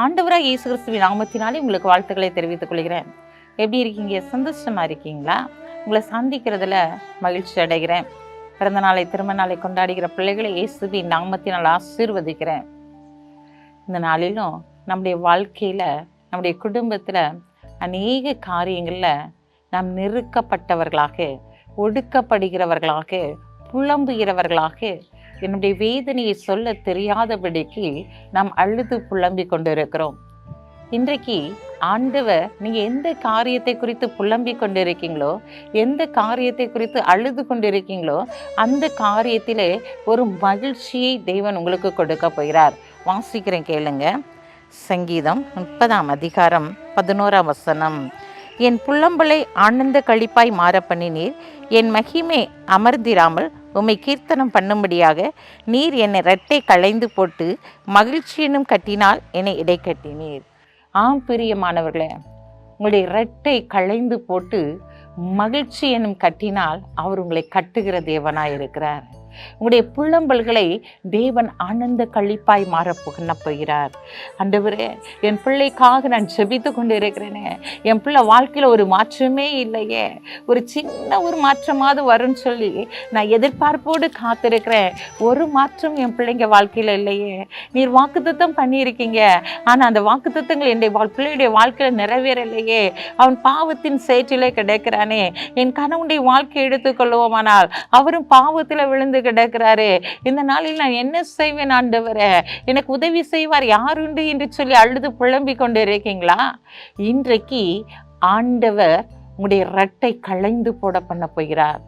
ஆண்டவராக இயேசு கிறிஸ்துவின் நாமத்தினாலே உங்களுக்கு வாழ்த்துக்களை தெரிவித்துக் கொள்கிறேன். எப்படி இருக்கீங்க? சந்தோஷமா இருக்கீங்களா? உங்களை சந்திக்கிறதுல மகிழ்ச்சி அடைகிறேன். பிறந்த நாளை திருமண நாளை கொண்டாடுகிற பிள்ளைகளை இயேசுவின் நாமத்தினால் ஆசீர்வதிக்கிறேன். இந்த நாளிலும் நம்முடைய வாழ்க்கையில் நம்முடைய குடும்பத்தில் அநேக காரியங்களில் நாம் நெருக்கப்பட்டவர்களாக ஒடுக்கப்படுகிறவர்களாக புலம்புகிறவர்களாக என்னுடைய வேதனையை சொல்ல தெரியாதபடிக்கு நாம் அழுது புலம்பிக் கொண்டிருக்கிறோம். இன்றைக்கு ஆண்டவர் நீங்கள் எந்த காரியத்தை குறித்து புலம்பிக் கொண்டிருக்கீங்களோ எந்த காரியத்தை குறித்து அழுது கொண்டிருக்கீங்களோ அந்த காரியத்திலே ஒரு மகிழ்ச்சியை தெய்வன் உங்களுக்கு கொடுக்க போகிறார். வாசிக்கிறேன் கேளுங்க. சங்கீதம் முப்பதாம் அதிகாரம் பதினோராம் வசனம். என் புள்ளம்பலை ஆனந்த கழிப்பாய் மாற பண்ணினீர். என் மகிமை அமர்ந்திராமல் உம்மை கீர்த்தனம் பண்ணும்படியாக நீர் என்னை ரெட்டை களைந்து போட்டு மகிழ்ச்சி என்னும் கட்டினால் என்னை இடை கட்டினீர். ஆம் பிரியமானவர்களே உங்களுடைய ரெட்டை களைந்து போட்டு மகிழ்ச்சி என்னும் கட்டினால் அவர் உங்களை கட்டுகிற தேவனாய் இருக்கிறார் உங்களுடைய புள்ளம்பல்களை தேவன் ஆனந்த கழிப்பாய் மாற புகண்ண போகிறார். ஆண்டவரே என் பிள்ளைக்காக நான் செபித்து கொண்டு இருக்கிறேனே என் பிள்ளை வாழ்க்கையில் ஒரு மாற்றமே இல்லையே. ஒரு சின்ன ஒரு மாற்றமாவது வரும்னு சொல்லி நான் எதிர்பார்ப்போடு காத்திருக்கிறேன். ஒரு மாற்றம் என் பிள்ளைங்க வாழ்க்கையில் இல்லையே. நீர் வாக்குத்தத்தம் பண்ணியிருக்கீங்க. ஆனால் அந்த வாக்குத்தத்தங்கள் என்னுடைய வாழ் பிள்ளையுடைய வாழ்க்கையில் நிறைவேறலையே. அவன் பாவத்தின் சேற்றிலே கிடைக்கிறானே. என் கணவனுடைய வாழ்க்கை எடுத்துக்கொள்வோமானால் அவரும் பாவத்தில் விழுந்து கிடக்கிறாரு. இந்த நாளில் நான் என்ன செய்வேன் ஆண்டவரே? எனக்கு உதவி செய்வார் யாருண்டு என்று சொல்லி அழுது புலம்பிக் கொண்டு இருக்கீங்களா இன்றைக்கு ஆண்டவர் உங்களுடைய ரட்டை களைந்து போட பண்ண போகிறார்.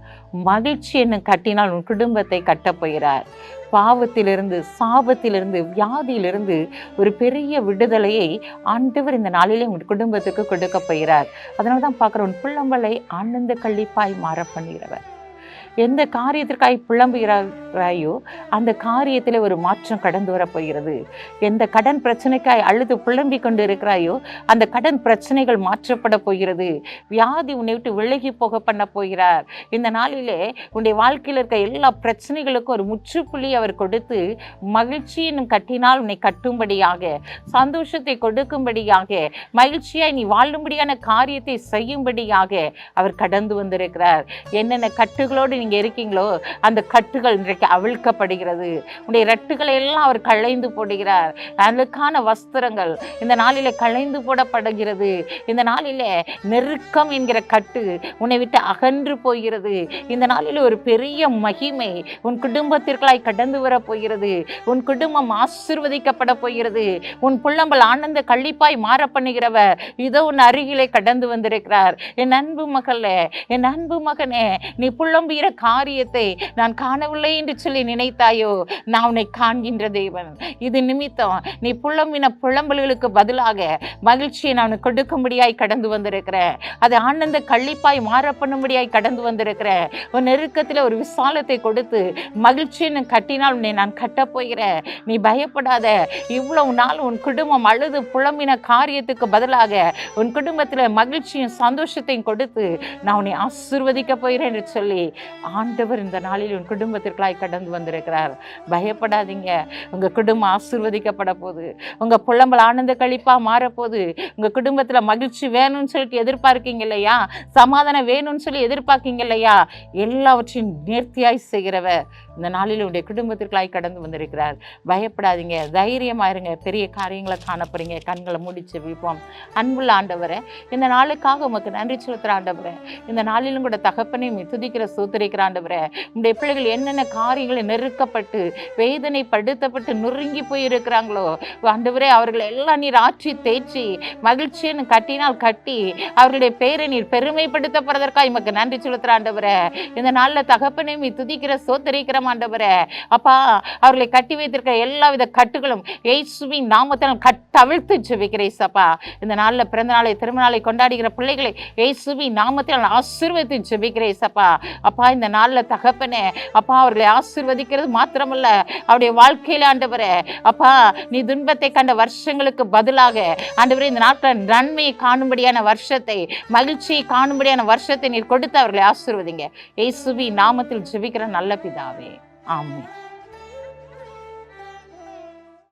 மகிழ்ச்சி என்ன கட்டினால் உன் குடும்பத்தை கட்டப் போகிறார். பாவத்திலிருந்து சாபத்திலிருந்து வியாதியிலிருந்து ஒரு பெரிய விடுதலையை ஆண்டவர் இந்த நாளிலே உங்கள் குடும்பத்துக்கு கொடுக்க போகிறார். அதனால தான் பார்க்குற உன் புள்ளம்பலை ஆனந்த கள்ளிப்பாய் மாற பண்ணுகிறவர். எந்த காரியத்திற்காய் புலம்புகிறாயோ அந்த காரியத்தில் ஒரு மாற்றம் கடந்து வரப்போகிறது. எந்த கடன் பிரச்சனைக்காய் அழுது புலம்பிக் கொண்டு இருக்கிறாயோ அந்த கடன் பிரச்சனைகள் மாற்றப்பட போகிறது. வியாதி உன்னை விட்டு விலகி போக பண்ண போகிறார். இந்த நாளிலே உன்னுடைய வாழ்க்கையில் இருக்க எல்லா பிரச்சனைகளுக்கும் ஒரு முற்றுப்புள்ளி அவர் கொடுத்து மகிழ்ச்சியின் கட்டினால் உன்னை கட்டும்படியாக சந்தோஷத்தை கொடுக்கும்படியாக மகிழ்ச்சியாய் நீ வாழும்படியான காரியத்தை செய்யும்படியாக அவர் கடந்து வந்திருக்கிறார். என்னென்ன கட்டுகளோடு நீங்கள் இருக்கீங்களோ அந்த கட்டுகள் இன்றைக்கு அவிழ்க்கப்படுகிறது. உடைய ரெட்டுகளை எல்லாம் அவர் களைந்து போடுகிறார். அதுக்கான வஸ்திரங்கள் இந்த நாளில் களைந்து போடப்படுகிறது. இந்த நாளில் நெருக்கம் என்கிற கட்டு உன்னை விட்டு அகன்று போகிறது. இந்த நாளில் ஒரு பெரிய மகிமை உன் குடும்பத்திற்களாய் கடந்து வர போகிறது. உன் குடும்பம் ஆசிர்வதிக்கப்பட போகிறது. உன் புள்ளம்பல் ஆனந்த கள்ளிப்பாய் மாற பண்ணுகிறவர் இதோ உன் அருகிலே கடந்து வந்திருக்கிறார். என் அன்பு மகளே என் அன்பு மகனே நீ புள்ளம்புகிற காரியத்தை நான் காணவில்லை என்று சொல்லி நினைத்தாயோ? நான் உன்னை காண்கின்ற தேவன். இது நிமித்தம் நீ புலம்பின புலம்பல்களுக்கு பதிலாக மகிழ்ச்சியை நான் கொடுக்கும்படியாய் கடந்து வந்திருக்கிறேன். அது ஆனந்த கள்ளிப்பாய் மாற பண்ணும்படியாய் கடந்து வந்திருக்கிறேன். உன் நெருக்கத்தில் ஒரு விசாலத்தை கொடுத்து மகிழ்ச்சின்னு கட்டினால் உன்னை நான் கட்டப்போகிறேன் நீ பயப்படாத. இவ்வளவு நாள் உன் குடும்பம் அழுது புலம்பின காரியத்துக்கு பதிலாக உன் குடும்பத்தில் மகிழ்ச்சியும் சந்தோஷத்தையும் கொடுத்து நான் உன்னை ஆசிர்வதிக்க போகிறேன் என்று சொல்லி ஆண்டவர் இந்த நாளில் உன் குடும்பத்திற்காய் கடந்து வந்திருக்கிறார். பயப்படாதீங்க. உங்கள் குடும்பம் ஆசிர்வதிக்கப்பட போகுது. உங்கள் புலம்பல் ஆனந்த கழிப்பாக மாறப்போகுது. உங்கள் குடும்பத்தில் மகிழ்ச்சி வேணும்னு சொல்லிட்டு எதிர்பார்க்கீங்க இல்லையா? சமாதானம் வேணும்னு சொல்லி எதிர்பார்க்கீங்க இல்லையா? எல்லாவற்றையும் நேர்த்தியாய் செய்கிறவர் இந்த நாளில் உடைய குடும்பத்திற்காய் கடந்து வந்திருக்கிறார். பயப்படாதீங்க. தைரியமாயிருங்க பெரிய காரியங்களை காணப்படுறீங்க கண்களை முடிச்சு விப்போம் அன்புள்ள ஆண்டவரை இந்த நாளுக்காக உமக்கு நன்றி செலுத்துகிற ஆண்டவரை இந்த நாளிலும் கூட தகப்பனையும் துதிக்கிற சூத்திரை ஆண்டவரே. உங்களுடைய பிள்ளைகள் என்னென்ன காரியங்களை நெருக்கப்பட்டு வேதனை படுத்தப்பட்டு நொறுங்கி போய் இருக்கிறாங்களோ ஆண்டவரே அவர்களை எல்லாம் நீர் ஆற்றி தேய்ச்சி மகிழ்ச்சின்னு கட்டினால் கட்டி அவர்களுடைய பேரை நீர் பெருமைப்படுத்தப்படுறதற்காக எமக்கு நன்றி செலுத்துற ஆண்டவரே. இந்த நாளில் தகப்பனே நீ துதிக்கிற சோத்தரிக்கிற ஆண்டவரே. அப்பா அவர்களை கட்டி வைத்திருக்கிற எல்லா வித கட்டுகளும் இயேசுவின் நாமத்தினால் கட்டவிழ்த்து ஜெபிக்கிறேன் சப்பா இந்த நாளில் பிறந்த நாளை திருமண நாளை கொண்டாடுகிற பிள்ளைகளை இயேசுவின் நாமத்தில் ஆசீர்வதித்து ஜெபிக்கிறேன் சப்பா அப்பா இந்த இந்த நாளில் தகப்பனே அப்பா அவர்களை ஆசிர்வதிக்கிறது மாத்திரமல்ல. அவருடைய வாழ்க்கையில ஆண்டவரே அப்பா நீ துன்பத்தை கண்ட வருஷங்களுக்கு பதிலாக ஆண்டவரே இந்த நாட்டில் நன்மையை காணும்படியான வருஷத்தை மகிழ்ச்சியை காணும்படியான வருஷத்தை நீர் கொடுத்து அவர்களை ஆசிர்வதிங்க. ஏசுவி நாமத்தில் ஜெபிக்கிற நல்ல பிதாவே. ஆமென்.